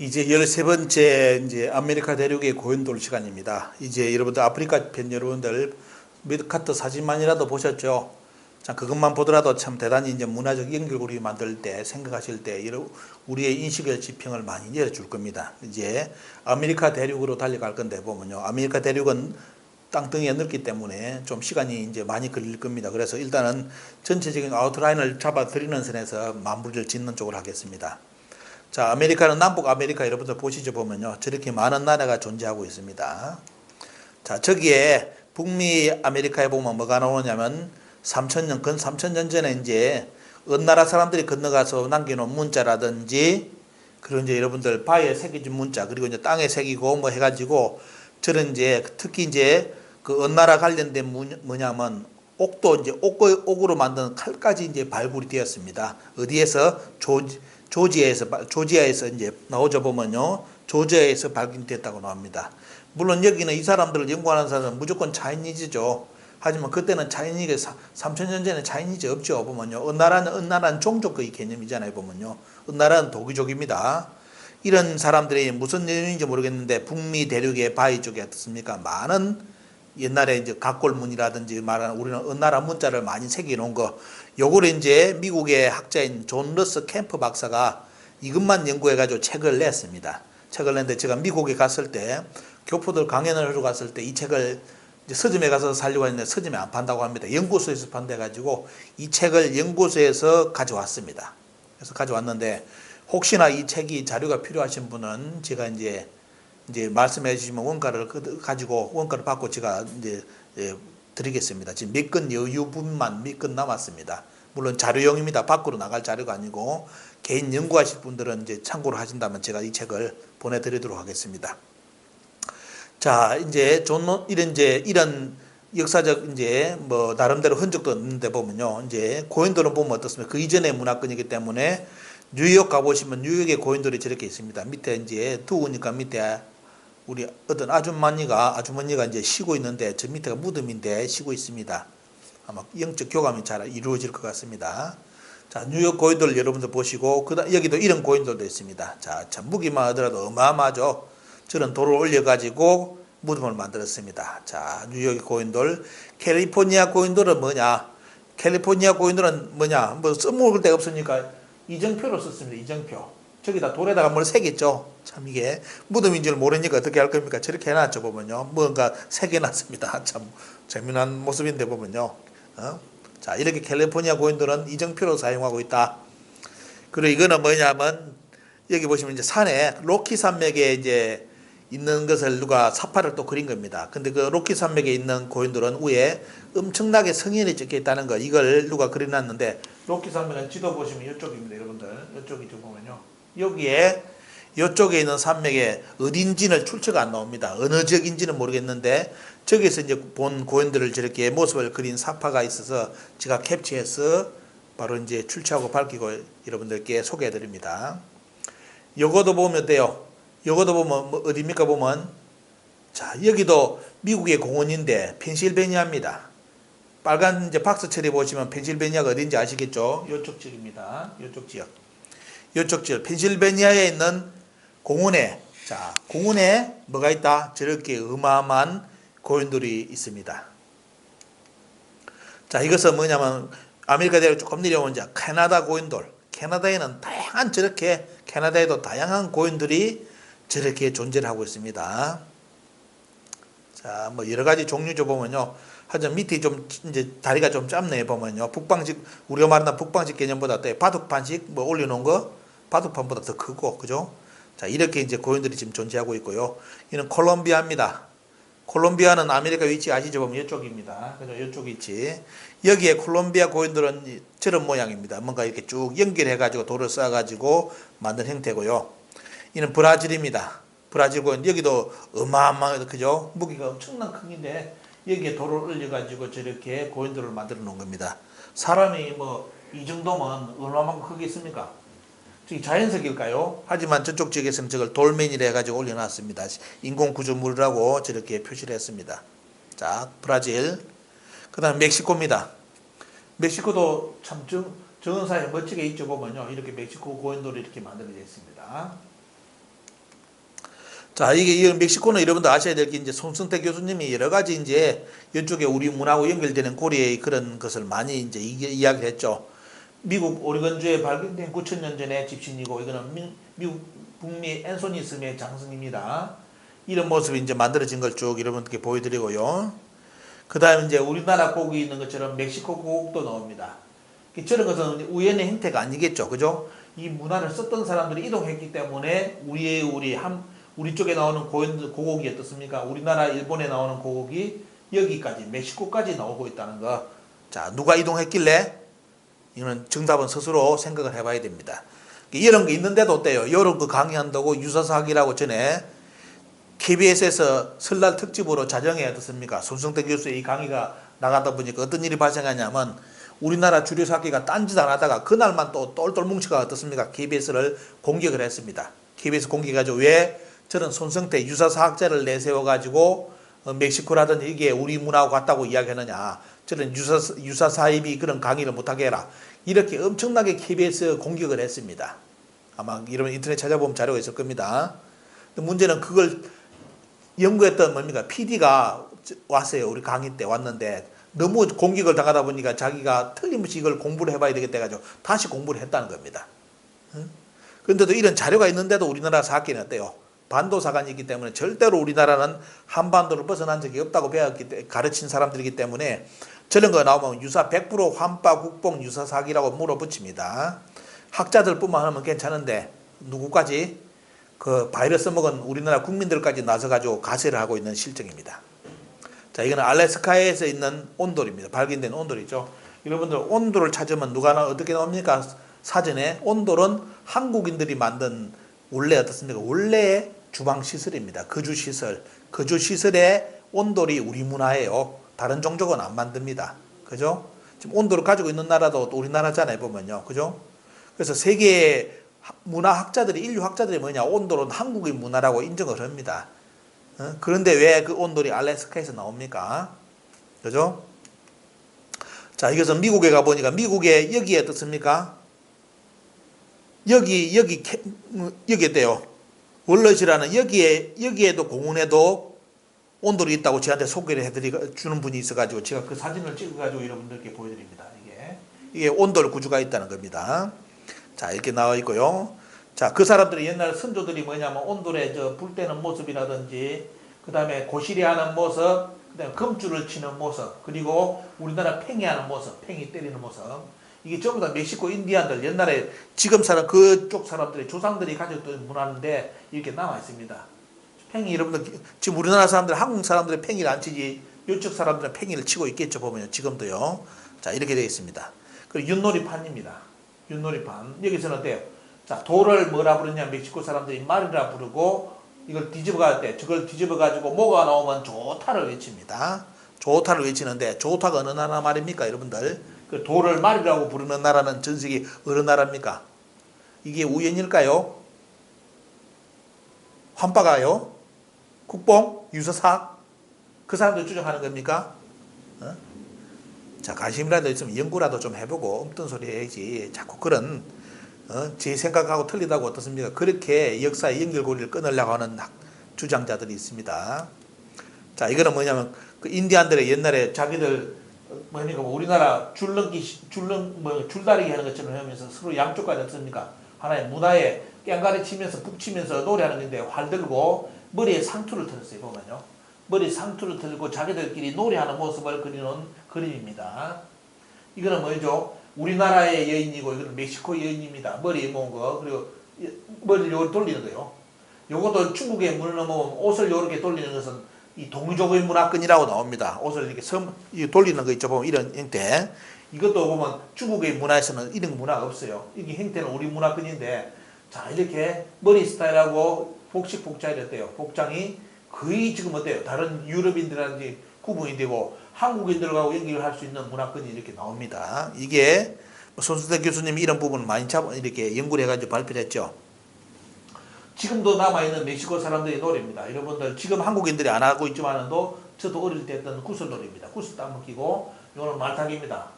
이제 13번째 이제 아메리카 대륙의 고연돌 시간입니다. 이제 여러분들 아프리카 편 여러분들 미드카트 사진만이라도 보셨죠? 자, 그것만 보더라도 참 대단히 이제 문화적 연결고리 만들 때 생각하실 때 우리의 인식의 지평을 많이 열어줄 겁니다. 이제 아메리카 대륙으로 달려갈 건데 보면요. 아메리카 대륙은 땅덩이가 넓기 때문에 좀 시간이 이제 많이 걸릴 겁니다. 그래서 일단은 전체적인 아웃라인을 잡아 드리는 선에서 마무리를 짓는 쪽으로 하겠습니다. 자, 아메리카는 남북 아메리카 여러분들 보시죠 보면요. 저렇게 많은 나라가 존재하고 있습니다. 자, 저기에 북미 아메리카에 보면 뭐가 나오냐면 3천년 근 3천년 전에 이제 어느 나라 사람들이 건너가서 남겨놓은 문자라든지 그런 이제 여러분들 바위에 새겨진 문자 그리고 이제 땅에 새기고 뭐 해가지고 저런 이제 특히 이제 그 어느 나라 관련된 문- 뭐냐면 옥도 이제 옥, 옥으로 만든 칼까지 이제 발굴이 되었습니다. 어디에서 조지, 조지아에서 발- 조지아에서 이제 나오죠 보면요 조지아에서 발견됐다고 나옵니다. 물론 여기는 이 사람들을 연구하는 사람은 무조건 차이니즈죠. 하지만 그때는 차이니가 3천년 전에 차이니즈 없죠 보면요. 어느 나라는 어느 나라는 종족의 개념이잖아요 보면요. 어느 나라는 도기족입니다. 이런 사람들이 무슨 내용인지 모르겠는데 북미 대륙의 바위 쪽에 어떻습니까? 많은 옛날에 이제 각골문이라든지 말하는 우리는 어느 나라 문자를 많이 새겨 놓은 거 요거를 이제 미국의 학자인 존 러스 캠프 박사가 이것만 연구해 가지고 책을 냈습니다. 책을 냈는데 제가 미국에 갔을 때 교포들 강연을 하러 갔을 때 이 책을 이제 서점에 가서 살려고 했는데 서점에 안 판다고 합니다. 연구소에서 판대 가지고 이 책을 연구소에서 가져왔습니다. 그래서 가져왔는데 혹시나 이 책이 자료가 필요하신 분은 제가 이제 이제 말씀해 주시면 원가를 그- 가지고 원가를 받고 제가 이제 예, 드리겠습니다. 지금 몇 건 여유분만 몇 건 남았습니다. 물론 자료용입니다. 밖으로 나갈 자료가 아니고 개인 연구하실 분들은 이제 참고로 하신다면 제가 이 책을 보내드리도록 하겠습니다. 자, 이제 존 이런 이제 이런 역사적 이제 뭐 나름대로 흔적도 있는데 보면요. 이제 고인돌을 보면 어떻습니까? 그 이전의 문화권이기 때문에 뉴욕 가보시면 뉴욕의 고인돌이 저렇게 있습니다. 밑에 이제 두우니까 밑에 우리 어떤 아주머니가 아주머니가 이제 쉬고 있는데 저 밑에가 무덤인데 쉬고 있습니다. 아마 영적 교감이 잘 이루어질 것 같습니다. 자, 뉴욕 고인돌 여러분들 보시고 그 다음 여기도 이런 고인돌도 있습니다. 자, 참 무기만 하더라도 어마어마하죠. 저런 돌을 올려 가지고 무덤을 만들었습니다. 자, 뉴욕 고인돌, 캘리포니아 고인돌은 뭐냐? 캘리포니아 고인돌은 뭐냐? 뭐 써먹을 데가 없으니까 이정표로 썼습니다. 이정표. 저기다 돌에다가 뭘 새겼죠. 참 이게 무덤인 줄 모르니까 어떻게 할 겁니까? 저렇게 해놨죠 보면요. 뭔가 새겨놨습니다. 참 재미난 모습인데 보면요. 어? 자 이렇게 캘리포니아 고인돌은 이정표로 사용하고 있다. 그리고 이거는 뭐냐면 여기 보시면 이제 산에 로키 산맥에 이제 있는 것을 누가 사파를 또 그린 겁니다. 근데 그 로키 산맥에 있는 고인돌은 위에 엄청나게 성인이 적혀 있다는 거 이걸 누가 그려놨는데 로키 산맥은 지도 보시면 이쪽입니다, 여러분들. 이쪽이 좀 보면요. 여기에 이쪽에 있는 산맥에 어딘지는 출처가 안 나옵니다. 어느 지역인지는 모르겠는데 저기서 이제 본 고인들을 저렇게 모습을 그린 사파가 있어서 제가 캡처해서 바로 이제 출처하고 밝히고 여러분들께 소개해 드립니다. 요거도 보면 돼요. 요거도 보면 뭐 어디입니까 보면 자 여기도 미국의 공원인데 펜실베니아입니다. 빨간 이제 박스 처리 보시면 펜실베니아가 어딘지 아시겠죠? 요쪽 지역입니다. 요쪽 지역. 요쪽 지역 펜실베니아에 있는 공원에 자 공원에 뭐가 있다? 저렇게 어마어마한 고인돌이 있습니다. 자 이것은 뭐냐면 아메리카 대륙 조금 내려오면 이제 캐나다 고인돌. 캐나다에는 다양한 저렇게 캐나다에도 다양한 고인들이 저렇게 존재를 하고 있습니다. 자, 뭐 여러 가지 종류죠 보면요. 하여튼 밑에 좀 이제 다리가 좀 짧네 보면요. 북방식 우리가 말하는 북방식 개념보다 또 바둑판식 뭐 올려놓은 거 바둑판보다 더 크고 그죠? 자 이렇게 이제 고인들이 지금 존재하고 있고요. 이는 콜롬비아입니다. 콜롬비아는 아메리카 위치 아시죠? 보면 이쪽입니다. 그죠? 이쪽 위치. 여기에 콜롬비아 고인돌은 이- 저런 모양입니다. 뭔가 이렇게 쭉 연결해가지고 돌을 쌓아가지고 만든 형태고요. 이는 브라질입니다. 브라질 고인 여기도 어마어마하게 그죠? 무기가 엄청난 크기인데 여기에 돌을 올려가지고 저렇게 고인돌을 만들어 놓은 겁니다. 사람이 뭐 이 정도면 얼마만큼 크겠습니까? 자연석일까요? 하지만 저쪽 지역에서는 저걸 돌멩이라 해가지고 올려놨습니다. 인공 구조물이라고 저렇게 표시를 했습니다. 자, 브라질. 그 다음 멕시코입니다. 멕시코도 참 정, 정은사에 멋지게 있죠 보면요. 이렇게 멕시코 고인돌이 이렇게 만들어져 있습니다. 자, 이게 이 멕시코는 여러분들 아셔야 될 게 이제 손승태 교수님이 여러 가지 이제 이쪽에 우리 문화하고 연결되는 고리의 그런 것을 많이 이제 이- 이야기를 했죠. 미국 오리건주에 발견된 9천년 전의 집신이고 이거는 미, 미국 북미 앤소니 스의 장승입니다. 이런 모습이 이제 만들어진 걸 쭉 여러분께 보여드리고요. 그 다음에 이제 우리나라 곡이 있는 것처럼 멕시코 곡도 나옵니다. 저런 것은 우연의 행태가 아니겠죠. 그죠? 이 문화를 썼던 사람들이 이동했기 때문에 우리의 우리 한 우리 쪽에 나오는 고연 고곡이 어떻습니까? 우리나라 일본에 나오는 고곡이 여기까지 멕시코까지 나오고 있다는 거. 자, 누가 이동했길래? 이거는 정답은 스스로 생각을 해봐야 됩니다. 이런 게 있는데도 어때요? 이런 거 강의한다고 유사사학이라고 전에 KBS에서 설날 특집으로 자정에 어떻습니까? 손성태 교수의 이 강의가 나가다 보니까 어떤 일이 발생하냐면 우리나라 주류사학계가 딴짓 안 하다가 그날만 또 똘똘 뭉치가 어떻습니까? KBS를 공격을 했습니다. KBS 공격해가지고 왜 저는 손성태 유사사학자를 내세워가지고 어, 멕시코라든지 이게 우리 문화하고 같다고 이야기하느냐. 저는 유사, 유사 사입이 그런 강의를 못하게 해라. 이렇게 엄청나게 KBS 공격을 했습니다. 아마 여러분 인터넷 찾아보면 자료가 있을 겁니다. 문제는 그걸 연구했던 뭡니까? PD가 왔어요. 우리 강의 때 왔는데 너무 공격을 당하다 보니까 자기가 틀림없이 이걸 공부를 해봐야 되겠다 해가지고 다시 공부를 했다는 겁니다. 응? 그런데도 이런 자료가 있는데도 우리나라 사학계는 어때요? 반도 사관이 있기 때문에 절대로 우리나라는 한반도를 벗어난 적이 없다고 배웠기 때 가르친 사람들이기 때문에 저런 거 나오면 유사 100% 환빠 국뽕 유사 사기라고 물어붙입니다. 학자들뿐만 하면 괜찮은데 누구까지 그 바이러스 먹은 우리나라 국민들까지 나서 가지고 가세를 하고 있는 실정입니다. 자, 이거는 알래스카에서 있는 온돌입니다. 발견된 온돌이죠. 여러분들 온돌을 찾으면 누가 나 어떻게 나옵니까? 사전에 온돌은 한국인들이 만든 원래 어떻습니까? 원래 주방 시설입니다. 거주 시설. 거주 시설의 온돌이 우리 문화예요. 다른 종족은 안 만듭니다. 그죠? 지금 온돌을 가지고 있는 나라도 또 우리나라잖아요, 보면요. 그죠? 그래서 세계 문화학자들이, 인류학자들이 뭐냐, 온돌은 한국의 문화라고 인정을 합니다. 어? 그런데 왜 그 온돌이 알래스카에서 나옵니까? 그죠? 자, 이것은 미국에 가보니까 미국에 여기에 어떻습니까? 여기, 여기, 캐- 음, 여기에 돼요. 월넛이라는 여기에, 여기에도 공원에도 온돌이 있다고 저한테 소개를 해드리 주는 분이 있어가지고 제가 그 사진을 찍어가지고 여러분들께 보여드립니다. 이게 이게 온돌 구조가 있다는 겁니다. 자 이렇게 나와 있고요. 자 그 사람들이 옛날 선조들이 뭐냐면 온돌에 저 불 때는 모습이라든지 그 다음에 고시리 하는 모습, 그 다음에 금줄을 치는 모습, 그리고 우리나라 팽이 하는 모습, 팽이 때리는 모습. 이게 전부 다 멕시코 인디안들 옛날에 지금 사람 그쪽 사람들의 조상들이 가졌던 문화인데 이렇게 남아 있습니다. 팽이 여러분들 지금 우리나라 사람들 한국 사람들의 팽이를 안 치지 이쪽 사람들은 팽이를 치고 있겠죠 보면요. 지금도요. 자 이렇게 되어 있습니다. 그리고 윷놀이판입니다. 윷놀이판. 여기서는 어때요? 자 돌을 뭐라 부르냐 멕시코 사람들이 말이라 부르고 이걸 뒤집어 갈 때 저걸 뒤집어 가지고 뭐가 나오면 좋다를 외칩니다. 좋다를 외치는데 좋다가 어느 나라 말입니까 여러분들? 그 돌을 말이라고 부르는 나라는 전 세계 어느 나라입니까? 이게 우연일까요? 환빠가요? 국뽕? 유서사? 그 사람들 주장하는 겁니까? 어? 자, 관심이라도 있으면 연구라도 좀 해보고 없던 소리 해야지. 자꾸 그런, 어? 제 생각하고 틀리다고 어떻습니까? 그렇게 역사의 연결고리를 끊으려고 하는 학- 주장자들이 있습니다. 자, 이거는 뭐냐면, 그 인디안들의 옛날에 자기들, 어, 뭐니까 우리나라 줄넘기, 시- 줄넘, 뭐, 줄다리기 하는 것처럼 하면서 서로 양쪽까지 어떻습니까? 하나의 문화에 깽가리 치면서 북 치면서 노래하는 건데 활 들고 머리에 상투를 틀었어요 보면요. 머리에 상투를 틀고 자기들끼리 노래하는 모습을 그리는 그림입니다. 이거는 뭐죠? 우리나라의 여인이고 이거는 멕시코 여인입니다. 머리에 모은 거 그리고 이- 머리를 돌리는 거요. 요것도 중국의 문화 보면 옷을 요렇게 돌리는 것은 이 동족의 문화권이라고 나옵니다. 옷을 이렇게 섬이 돌리는 거 있죠 보면 이런 형태. 이것도 보면 중국의 문화에서는 이런 문화가 없어요. 이게 형태는 우리 문화권인데 자 이렇게 머리 스타일하고 복식 복장이 어때요? 복장이 거의 지금 어때요? 다른 유럽인들한테 구분이 되고 한국인들하고 연결을 할수 있는 문화권이 이렇게 나옵니다. 이게 뭐 손수대 교수님이 이런 부분을 많이 잡 이렇게 연구를 해가지고 발표를 했죠. 지금도 남아있는 멕시코 사람들의 노래입니다. 여러분들 지금 한국인들이 안 하고 있지만도 저도 어릴 때 했던 구슬놀이입니다. 구슬 땀을 끼고 이거는 말타기입니다.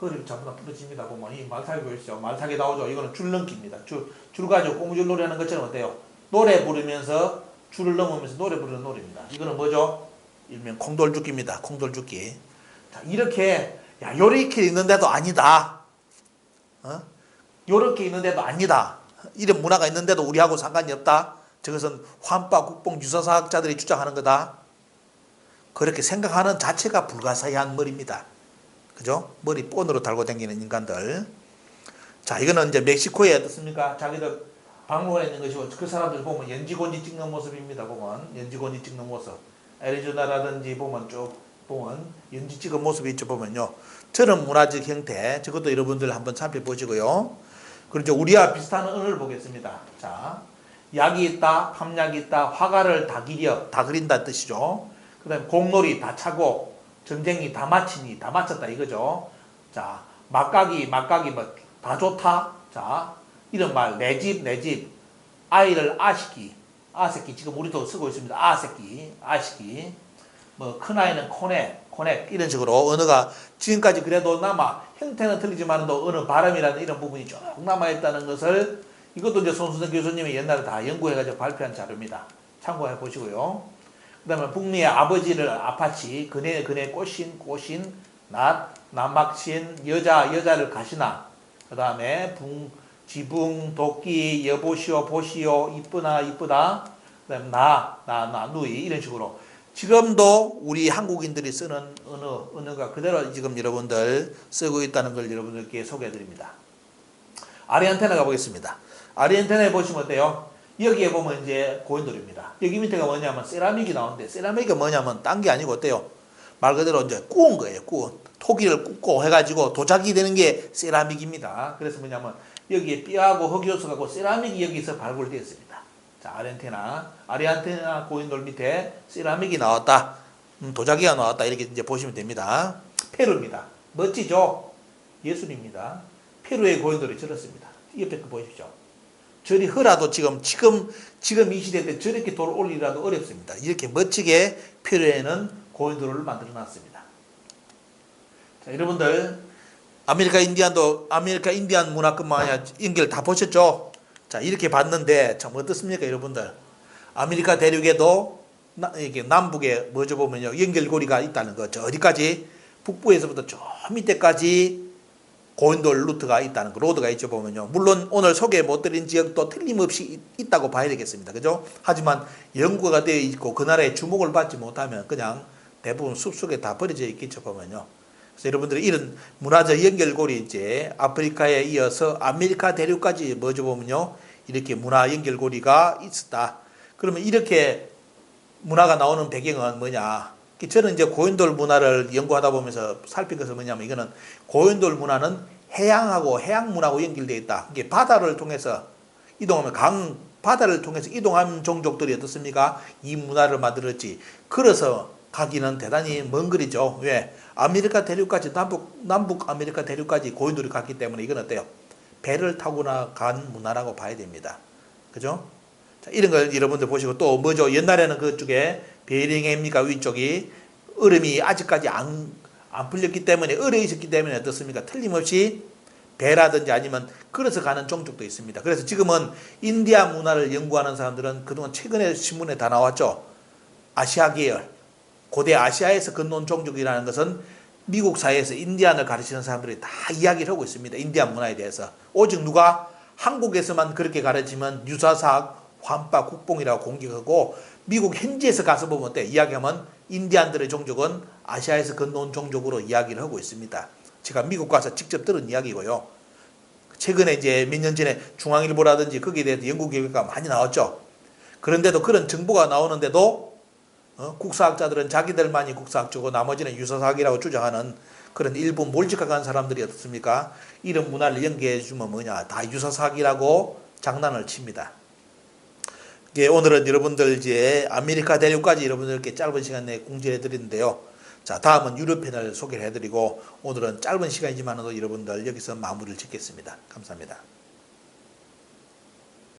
그걸 전부 다 부러집니다. 보면 이 말타기 보이시죠? 말타기 나오죠? 이거는 줄넘기입니다. 줄, 줄 가지고 고무줄 놀이 하는 것처럼 어때요? 노래 부르면서 줄을 넘으면서 노래 부르는 노래입니다. 이거는 뭐죠? 일명 콩돌죽기입니다. 콩돌죽기. 자, 이렇게 야 요렇게 있는데도 아니다. 어? 요렇게 있는데도 아니다. 이런 문화가 있는데도 우리하고 상관이 없다. 저것은 환빠 국뽕 유사사학자들이 주장하는 거다. 그렇게 생각하는 자체가 불가사의한 머리입니다. 그죠? 머리 본으로 달고 다니는 인간들. 자, 이거는 이제 멕시코에 어떻습니까? 자기들 박물관에 있는 것이고 그 사람들 보면 연지곤지 찍는 모습입니다. 보면 연지곤지 찍는 모습. 애리조나라든지 보면 쭉 보면 연지 찍은 모습이 있죠. 보면요. 저런 문화적 형태, 저것도 여러분들 한번 살펴보시고요. 그리고 우리와 비슷한 언어를 보겠습니다. 자, 약이 있다, 함약이 있다, 화가를 다 기려, 다 그린다 뜻이죠. 그 다음에 공놀이 다 차고, 전쟁이 다 마치니, 다 마쳤다 이거죠. 자, 막가기, 막가기 뭐다 좋다. 자, 이런 말, 내 집, 내 집, 아이를 아시기, 아새끼, 지금 우리도 쓰고 있습니다. 아새끼, 아시기. 뭐, 큰아이는 코넥, 코넥, 이런 식으로 언어가 지금까지 그래도 남아, 형태는 틀리지만도 어느 발음이라는 이런 부분이 쭉 남아있다는 것을 이것도 이제 손수정 교수님이 옛날에 다 연구해가지고 발표한 자료입니다. 참고해 보시고요. 그 다음에 북미의 아버지를 아파치, 그네, 그네 꽃신, 꽃신, 낫, 남막신, 여자, 여자를 가시나. 그 다음에 붕, 지붕, 도끼, 여보시오, 보시오, 이쁘나, 이쁘다. 그 다음에 나, 나, 나, 누이. 이런 식으로. 지금도 우리 한국인들이 쓰는 언어, 언어가 그대로 지금 여러분들 쓰고 있다는 걸 여러분들께 소개해 드립니다. 아리안테나 가보겠습니다. 아리안테나에 보시면 어때요? 여기에 보면 이제 고인돌입니다. 여기 밑에가 뭐냐면 세라믹이 나오는데 세라믹이 뭐냐면 딴 게 아니고 어때요? 말 그대로 이제 구운 거예요. 구운. 토기를 굽고 해가지고 도자기 되는 게 세라믹입니다. 그래서 뭐냐면 여기에 뼈하고 흑요소하고 세라믹이 여기서 발굴되었습니다. 자, 아르헨티나, 아르헨티나 고인돌 밑에 세라믹이 나왔다. 음, 도자기가 나왔다. 이렇게 이제 보시면 됩니다. 페루입니다. 멋지죠? 예술입니다. 페루의 고인돌이 저렇습니다. 옆에 거 보십시오. 저리 허라도 지금, 지금, 지금 이 시대 때 저렇게 돌 올리라도 어렵습니다. 이렇게 멋지게 페루에는 고인돌을 만들어 놨습니다. 자, 여러분들, 아메리카 인디안도, 아메리카 인디안 문화뿐만 아니라 연결 다 보셨죠? 자, 이렇게 봤는데, 참 어떻습니까, 여러분들? 아메리카 대륙에도, 나, 이게 남북에 뭐죠 보면요, 연결고리가 있다는 거. 저 어디까지? 북부에서부터 저 밑에까지 고인돌 루트가 있다는 거, 로드가 있죠 보면요. 물론 오늘 소개 못 드린 지역도 틀림없이 있- 있다고 봐야 되겠습니다. 그죠? 하지만 연구가 되어 있고 그 나라의 주목을 받지 못하면 그냥 대부분 숲속에 다 버려져 있겠죠 보면요. 그래서 여러분들이 이런 문화적 연결고리 이제 아프리카에 이어서 아메리카 대륙까지 뭐죠 보면요. 이렇게 문화 연결고리가 있었다. 그러면 이렇게 문화가 나오는 배경은 뭐냐? 저는 이제 고인돌 문화를 연구하다 보면서 살핀 것은 뭐냐면 이거는 고인돌 문화는 해양하고 해양 문화하고 연결되어 있다. 이게 바다를 통해서 이동하면 강 바다를 통해서 이동한 종족들이 어떻습니까? 이 문화를 만들었지. 그래서 가기는 대단히 먼 거리죠. 왜? 아메리카 대륙까지 남북 남북 아메리카 대륙까지 고인돌이 갔기 때문에 이건 어때요? 배를 타고나 간 문화라고 봐야 됩니다. 그죠? 자, 이런 걸 여러분들 보시고 또 뭐죠? 옛날에는 그쪽에 베링해입니까 위쪽이 얼음이 아직까지 안, 안 풀렸기 때문에 얼어 있었기 때문에 어떻습니까? 틀림없이 배라든지 아니면 걸어서 가는 종족도 있습니다. 그래서 지금은 인디아 문화를 연구하는 사람들은 그동안 최근에 신문에 다 나왔죠. 아시아 계열, 고대 아시아에서 건너온 종족이라는 것은 미국 사회에서 인디안을 가르치는 사람들이 다 이야기를 하고 있습니다. 인디안 문화에 대해서. 오직 누가 한국에서만 그렇게 가르치면 유사사학, 환빠, 국뽕이라고 공격하고 미국 현지에서 가서 보면 어때? 이야기하면 인디안들의 종족은 아시아에서 건너온 종족으로 이야기를 하고 있습니다. 제가 미국 가서 직접 들은 이야기고요. 최근에 이제 몇 년 전에 중앙일보라든지 거기에 대해서 연구 결과가 많이 나왔죠. 그런데도 그런 정보가 나오는데도 어, 국사학자들은 자기들만이 국사학자고 나머지는 유사사학이라고 주장하는 그런 일부 몰직한 사람들이 어떻습니까? 이런 문화를 연계해 주면 뭐냐 다 유사사학이라고 장난을 칩니다. 예, 오늘은 여러분들 이제 아메리카 대륙까지 여러분들께 짧은 시간 내에 공지해 드리는데요. 자, 다음은 유럽편을 소개를 해드리고 오늘은 짧은 시간이지만도 여러분들 여기서 마무리를 짓겠습니다. 감사합니다.